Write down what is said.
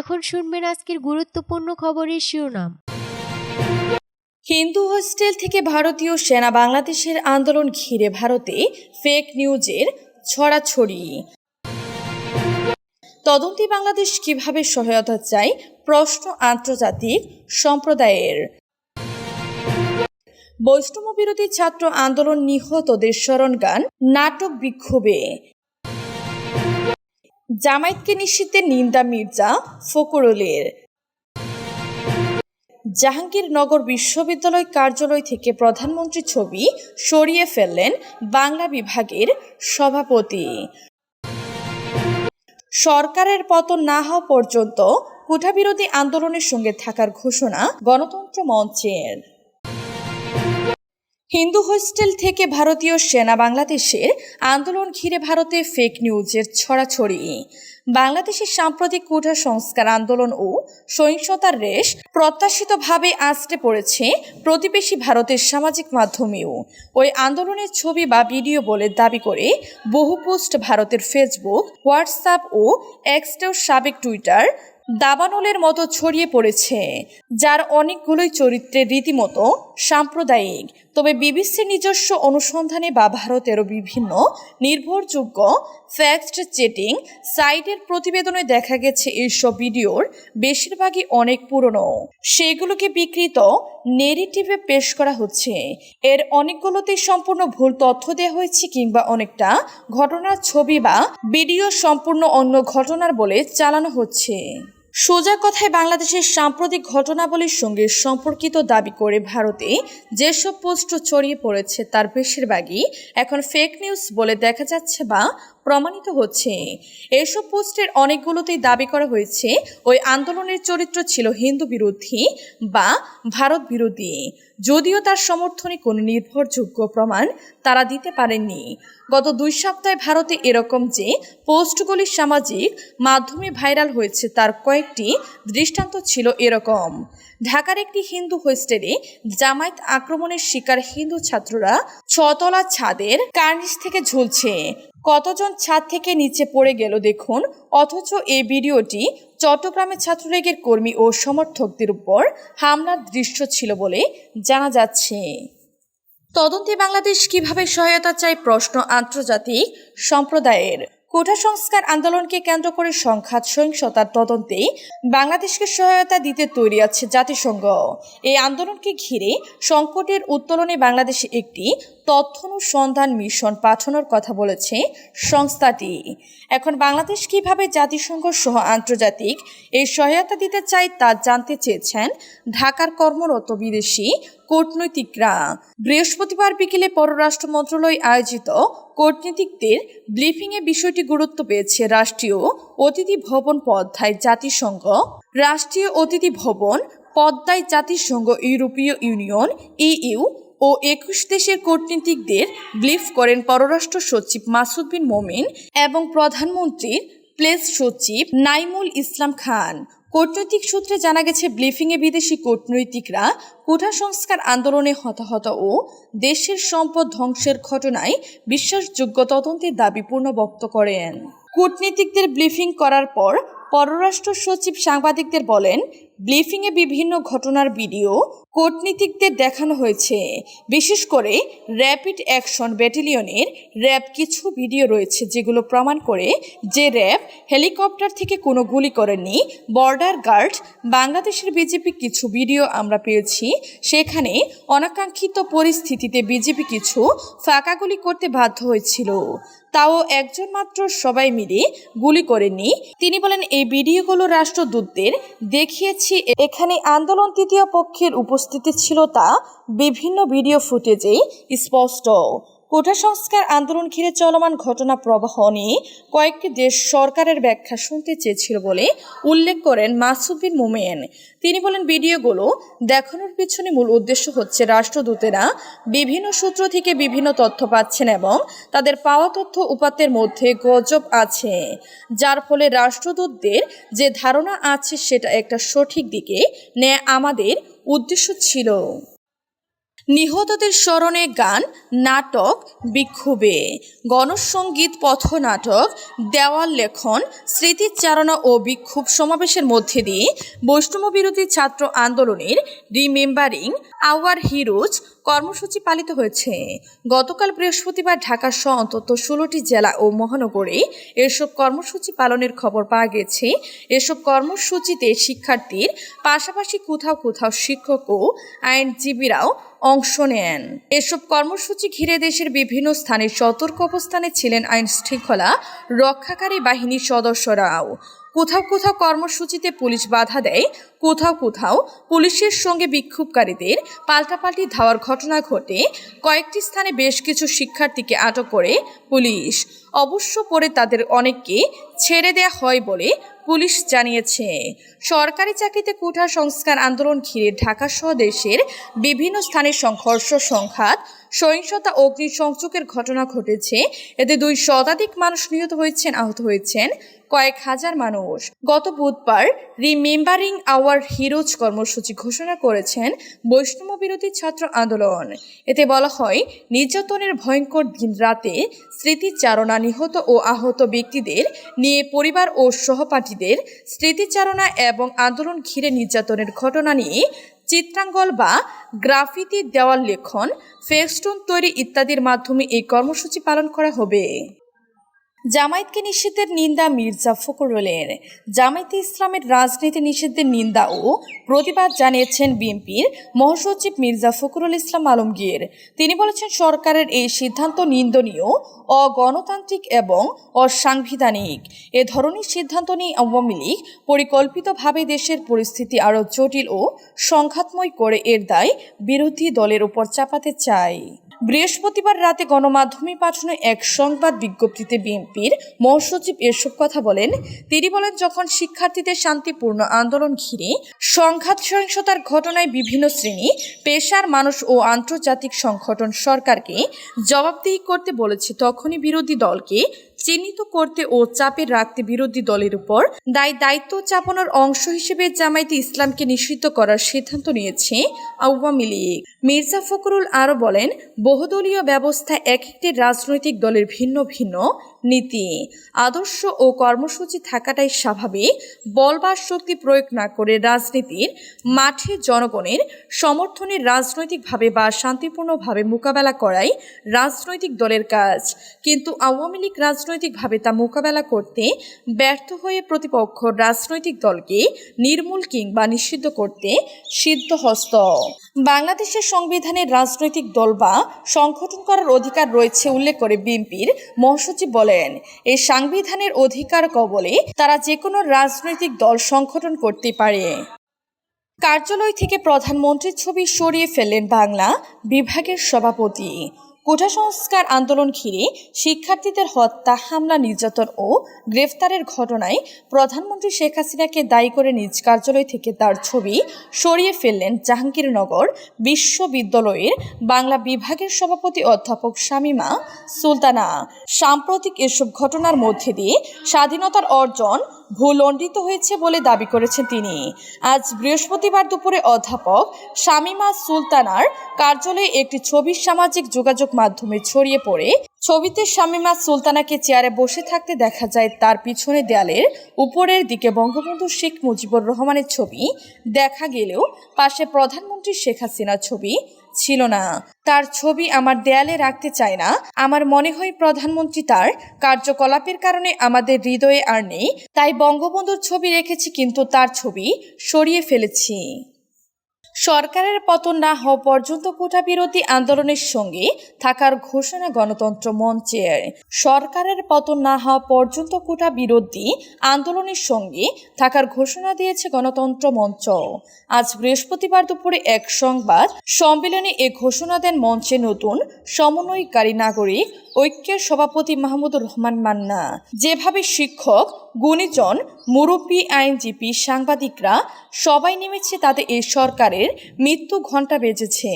এখন শুনবেন আজকের গুরুত্বপূর্ণ খবরের শিরোনাম। হিন্দু হোস্টেল থেকে ভারতীয় সেনা বাংলাদেশের আন্দোলন ঘিরে ভারতে ফেক নিউজের ছড়াছড়ি। তদন্তে বাংলাদেশ কীভাবে সহায়তা চায়, প্রশ্ন আন্তর্জাতিক সম্প্রদায়ের। বৈষ্ণব বিরোধী ছাত্র আন্দোলন নিহতদের স্মরণ গান নাটক বিক্ষোভে। জামায়াতকে নিষিদ্ধের নিন্দা মির্জা ফকরুলের জাহাঙ্গীরনগর বিশ্ববিদ্যালয় কার্যালয় থেকে প্রধানমন্ত্রী ছবি সরিয়ে ফেললেন বাংলা বিভাগের সভাপতি। সরকারের পতন না হওয়া পর্যন্ত কুঠাবিরোধী আন্দোলনের সঙ্গে থাকার ঘোষণা গণতন্ত্র মঞ্চের। হিন্দু হোস্টেল থেকে ভারতীয় সেনা বাংলাদেশের আন্দোলন ঘিরে ভারতে ফেক নিউজের ছড়াছড়ি। বাংলাদেশের সাম্প্রতিক কুঠা সংস্কার আন্দোলন ও সহিংসতার রেশ প্রত্যাশিতভাবে আঁচড়ে পড়েছে প্রতিবেশী ভারতের সামাজিক মাধ্যমেও। ওই আন্দোলনের ছবি বা ভিডিও বলে দাবি করে বহু পোস্ট ভারতের ফেসবুক হোয়াটসঅ্যাপ ও এক্সটেও সাবেক টুইটার দাবানলের মতো ছড়িয়ে পড়েছে, যার অনেকগুলোই চরিত্রে রীতিমতো সাম্প্রদায়িক। তবে বিবিসির নিজস্ব অনুসন্ধানে বা ভারতেরও বিভিন্ন নির্ভরযোগ্য ফ্যাক্ট চেটিং সাইটের প্রতিবেদনে দেখা গেছে এইসব ভিডিওর বেশিরভাগই অনেক পুরনো। সেগুলোকে বিকৃত নেগেটিভে পেশ করা হচ্ছে। এর অনেকগুলোতেই সম্পূর্ণ ভুল তথ্য দেওয়া হয়েছে কিংবা অনেকটা ঘটনার ছবি বা ভিডিও সম্পূর্ণ অন্য ঘটনার বলে চালানো হচ্ছে। সোজা কথায় বাংলাদেশের সাম্প্রতিক ঘটনাবলীর সঙ্গে সম্পর্কিত দাবি করে ভারতে যেসব পোস্ট ছড়িয়ে পড়েছে তার বেশিরভাগই এখন ফেক নিউজ বলে দেখা যাচ্ছে বা প্রমাণিত হচ্ছে। এসব পোস্টের অনেকগুলোতেই দাবি করা হয়েছে, ওই আন্দোলনের চরিত্র ছিল হিন্দু বিরোধী বা ভারত বিরোধী। যদিও তার সমর্থনে কোনো নির্ভরযোগ্য প্রমাণ তারা দিতে পারেননি। গত দুই সপ্তাহে ভারতে এরকম যে পোস্টগুলি সামাজিক মাধ্যমে ভাইরাল হয়েছে, তার কয়েকটি দৃষ্টান্ত ছিল এরকম। ঢাকার একটি হিন্দু হোস্টেলে জামায়াত আক্রমণের শিকার হিন্দু ছাত্ররা ছতলা ছাদের কার্নিশ থেকে ঝুলছে। কতজন ছাদ থেকে নিচে পড়ে গেল দেখুন, অথচ এই ভিডিওটি চট্টগ্রামের ছাত্রলীগের কর্মী ও সমর্থকদের উপর হামলার দৃশ্য ছিল বলে জানা যাচ্ছে। তদন্তে বাংলাদেশ কীভাবে সহায়তা চায় প্রশ্ন আন্তর্জাতিক সম্প্রদায়ের। কোঠা সংস্কার আন্দোলনকে কেন্দ্র করে সংঘাত, সহিংসতার তদন্তে বাংলাদেশকে সহায়তা দিতে তৈরি আছে জাতিসংঘ। এই আন্দোলনকে ঘিরে সংকটের উত্তোলনে বাংলাদেশে একটি তথ্য অনুসন্ধান মিশন পাঠানোর কথা বলেছে সংস্থাটি। এখন বাংলাদেশ কীভাবে জাতিসংঘ সহ আন্তর্জাতিক এই সহায়তা দিতে চায় তা জানতে চেয়েছেন ঢাকার কর্মরত বিদেশি কূটনৈতিকরা। বৃহস্পতিবার বিকেলে পররাষ্ট্র মন্ত্রণালয় আয়োজিত কূটনীতিকদের ব্রিফিংয়ে বিষয়টি গুরুত্ব পেয়েছে রাষ্ট্রীয় অতিথি ভবন পদ্মায় জাতিসংঘ, রাষ্ট্রীয় অতিথি ভবন পদ্মায় জাতিসংঘ, ইউরোপীয় ইউনিয়ন, ইইউ ও একুশ দেশের কূটনীতিকদের ব্লিফ করেন পররাষ্ট্র সচিব মাসুদ বিন মোমিন এবং প্রধানমন্ত্রীর প্লেস সচিব নাইমুল ইসলাম খান। কূটনৈতিক সূত্রে জানা গেছে, ব্লিফিংয়ে বিদেশি কূটনৈতিকরা কোঠা সংস্কার আন্দোলনে হতাহত ও দেশের সম্পদ ধ্বংসের ঘটনায় বিশ্বাসযোগ্য তদন্তের দাবি পূর্ণবক্ত করেন। কূটনীতিকদের ব্লিফিং করার পর পররাষ্ট্র সচিব সাংবাদিকদের বলেন, ব্লিফিংয়ে বিভিন্ন ঘটনার ভিডিও কূটনীতিকদের দেখানো হয়েছে। বিশেষ করে র্যাপিড অ্যাকশন ব্যাটালিয়নের র্যাব কিছু ভিডিও রয়েছে যেগুলো প্রমাণ করে যে র্যাব হেলিকপ্টার থেকে কোনো গুলি করেনি বর্ডার গার্ড, বাংলাদেশের বিজেপি কিছু ভিডিও আমরা পেয়েছি। সেখানে অনাকাঙ্ক্ষিত পরিস্থিতিতে বিজেপি কিছু ফাঁকা গুলি করতে বাধ্য হয়েছিল। তাও একজন মাত্র সবাই মিলে গুলি করেননি তিনি বলেন, এই ভিডিওগুলো রাষ্ট্রদূতদের দেখিয়েছি। এখানে আন্দোলন তৃতীয় পক্ষের উপস্থিতি ছিল তা বিভিন্ন ভিডিও ফুটেজেই স্পষ্ট। কোঠা সংস্কার আন্দোলন ঘিরে চলমান ঘটনা প্রবাহ নিয়ে কয়েকটি দেশ সরকারের ব্যাখ্যা শুনতে চেয়েছিল বলে উল্লেখ করেন মাসুদ্দিন মোমেন। তিনি বলেন, ভিডিওগুলো দেখানোর পিছনে মূল উদ্দেশ্য হচ্ছে রাষ্ট্রদূতেরা বিভিন্ন সূত্র থেকে বিভিন্ন তথ্য পাচ্ছেন এবং তাদের পাওয়া তথ্য উপাত্তের মধ্যে গজব আছে। যার ফলে রাষ্ট্রদূতদের যে ধারণা আছে সেটা একটা সঠিক দিকে নেয় আমাদের উদ্দেশ্য ছিল। নিহতদের স্মরণে গান, নাটক, বিক্ষোভে। গণসঙ্গীত পথনাটক, দেওয়াল লেখন, স্মৃতিচারণা ও বিক্ষোভ সমাবেশের মধ্যে দিয়ে বৈষ্ণব বিরোধী ছাত্র আন্দোলনের রিমেম্বারিং আওয়ার হিরোজ কর্মসূচি পালিত হয়েছে। গতকাল বৃহস্পতিবার ঢাকা সহ অন্তত ষোলোটি জেলা ও মহানগরে এসব কর্মসূচি পালনের খবর পাওয়া গেছে। এসব কর্মসূচিতে শিক্ষার্থীর পাশাপাশি কোথাও কোথাও শিক্ষক ও আইনজীবীরাও অংশ নেন। এসব কর্মসূচি ঘিরে দেশের বিভিন্ন স্থানে সতর্ক অবস্থানে ছিলেন আইন শৃঙ্খলা রক্ষাকারী বাহিনীর সদস্যরাও। কোথাও কোথাও কর্মসূচিতে পুলিশ বাধা দেয়, কোথাও কোথাও পুলিশের সঙ্গে বিক্ষোভকারীদের পাল্টাপাল্টি ধাওয়ার ঘটনা ঘটে। কয়েকটি স্থানে বেশ কিছু শিক্ষার্থীকে আটক করে পুলিশ। অবশ্য পরে তাদের অনেককে ছেড়ে দেয়া হয় বলে পুলিশ জানিয়েছে। সরকারি চাকরিতে কোঠা সংস্কার আন্দোলন ঘিরে ঢাকা সহ দেশের বিভিন্ন স্থানে সংঘর্ষ, সংঘাত সহিংসতা, অগ্নিসংযোগের ঘটনা ঘটেছে। এতে দুই শতাধিক মানুষ নিহত হয়েছেন, আহত হয়েছেন কয়েক হাজার মানুষ। গত বুধবার রিমেম্বারিং আওয়ার হিরোজ কর্মসূচি ঘোষণা করেছেন বৈষ্ণব বিরোধী ছাত্র আন্দোলন। এতে বলা হয়, নির্যাতনের ভয়ঙ্কর দিন রাতে স্মৃতিচারণা নিহত ও আহত ব্যক্তিদের নিয়ে পরিবার ও সহপাঠীদের স্মৃতিচারণা এবং আন্দোলন ঘিরে নির্যাতনের ঘটনা নিয়ে চিত্রাঙ্গল বা গ্রাফিতি দেওয়াল লেখন ফেস্টুন তৈরি ইত্যাদির মাধ্যমে এই কর্মসূচি পালন করা হবে। জামায়াতকে নিষিদ্ধের নিন্দা মির্জা ফখরুলের। জামায়াতে ইসলামের রাজনীতি নিষিদ্ধের নিন্দা ও প্রতিবাদ জানিয়েছেন বিএনপির মহাসচিব মির্জা ফখরুল ইসলাম আলমগীর। তিনি বলেছেন, সরকারের এই সিদ্ধান্ত নিন্দনীয়, অগণতান্ত্রিক এবং অসাংবিধানিক। এ ধরনের সিদ্ধান্ত নিয়ে আওয়ামী লীগ পরিকল্পিতভাবে দেশের পরিস্থিতি আরও জটিল ও সংঘাতময় করে এর দায় বিরোধী দলের উপর চাপাতে চায়। বৃহস্পতিবার রাতে গণমাধ্যমে পাঠানো এক সংবাদ বিজ্ঞপ্তিতে বিএনপির মহাসচিব এসব কথা বলেন। তিনি বলেন, যখন শিক্ষার্থীদের শান্তিপূর্ণ আন্দোলন ঘিরে সংঘাত সহিংসতার ঘটনায় বিভিন্ন শ্রেণি, পেশার মানুষ ও আন্তর্জাতিক সংগঠন সরকারকে জবাবদিহি করতে বলেছে, তখনই বিরোধী দলকে চিহ্নিত করতে ও চাপে রাখতে বিরোধী দলের উপর দায় দায়িত্ব চাপানোর অংশ হিসেবে জামায়াতে ইসলামকে নিষিদ্ধ করার সিদ্ধান্ত নিয়েছে আওয়ামী লীগ। মির্জা ফখরুল আরও বলেন, বহুদলীয় ব্যবস্থা এক একটি রাজনৈতিক দলের ভিন্ন ভিন্ন নীতি। আদর্শ ও কর্মসূচি থাকাটাই স্বাভাবিক। বলবার শক্তি প্রয়োগ না করে রাজনীতির মাঠে জনগণের সমর্থনে রাজনৈতিকভাবে বা শান্তিপূর্ণভাবে মোকাবেলা করাই রাজনৈতিক দলের কাজ। কিন্তু আওয়ামী লীগ রাজনৈতিকভাবে তা মোকাবেলা করতে ব্যর্থ হয়ে প্রতিপক্ষ রাজনৈতিক দলকে নির্মূল কিংবা নিষিদ্ধ করতে সিদ্ধহস্ত। বাংলাদেশের সংবিধানের রাজনৈতিক দল বা সংগঠন করার অধিকার রয়েছে উল্লেখ করে বিএনপির মহাসচিব বলেন। এই সাংবিধানের অধিকার কবলে তারা যে কোনো রাজনৈতিক দল সংগঠন করতে পারে। কার্যালয় থেকে প্রধানমন্ত্রীর ছবি সরিয়ে ফেললেন বাংলা বিভাগের সভাপতি। কোটা সংস্কার আন্দোলন ঘিরে শিক্ষার্থীদের হত্যা, হামলা, নির্যাতন ও গ্রেফতারের ঘটনায় প্রধানমন্ত্রী শেখ হাসিনাকে দায়ী করে নিজ কার্যালয় থেকে তার ছবি সরিয়ে ফেললেন জাহাঙ্গীরনগর বিশ্ববিদ্যালয়ের বাংলা বিভাগের সভাপতি অধ্যাপক শামীমা সুলতানা। সাম্প্রতিক এসব ঘটনার মধ্যে দিয়ে স্বাধীনতার অর্জন ভূলণ্ডিত হয়েছে বলে দাবি করেছেন তিনি। আজ বৃহস্পতিবার দুপুরে অধ্যাপক শামীমা সুলতানার কার্যালয়ে একটি ছবি সামাজিক যোগাযোগ মাধ্যমে ছড়িয়ে পড়ে। ছবিতে শামীমা সুলতানাকে চেয়ারে বসে থাকতে দেখা যায় তার পিছনে দেয়ালের উপরের দিকে বঙ্গবন্ধু শেখ মুজিবুর রহমানের ছবি। দেখা গেলেও পাশে প্রধানমন্ত্রী শেখ হাসিনার ছবি ছিল না। তার ছবি আমার দেয়ালে রাখতে চায় না। আমার মনে হয় প্রধানমন্ত্রী তার কার্যকলাপের কারণে আমাদের হৃদয়ে আর নেই। তাই বঙ্গবন্ধুর ছবি রেখেছি, কিন্তু তার ছবি সরিয়ে ফেলেছি। সরকারের পতন না হওয়া পর্যন্ত কোটা বিরোধী আন্দোলনের সঙ্গে থাকার ঘোষণা গণতন্ত্র মঞ্চের। সরকারের পতন না হওয়া পর্যন্ত কোটা বিরোধী আন্দোলনের সঙ্গে থাকার ঘোষণা দিয়েছে গণতন্ত্র মঞ্চ। আজ বৃহস্পতিবার দুপুরে এক সংবাদ সম্মেলনে এ ঘোষণা দেন মঞ্চে নতুন সমন্বয়কারী নাগরিক ঐক্যের সভাপতি মাহমুদুর রহমান মান্না। যেভাবে শিক্ষক, গুণীজন, মুরব্বী, আইনজীবী, সাংবাদিকরা সবাই নেমেছে তাদের এই সরকারের মৃত্যু ঘণ্টা বেজেছে।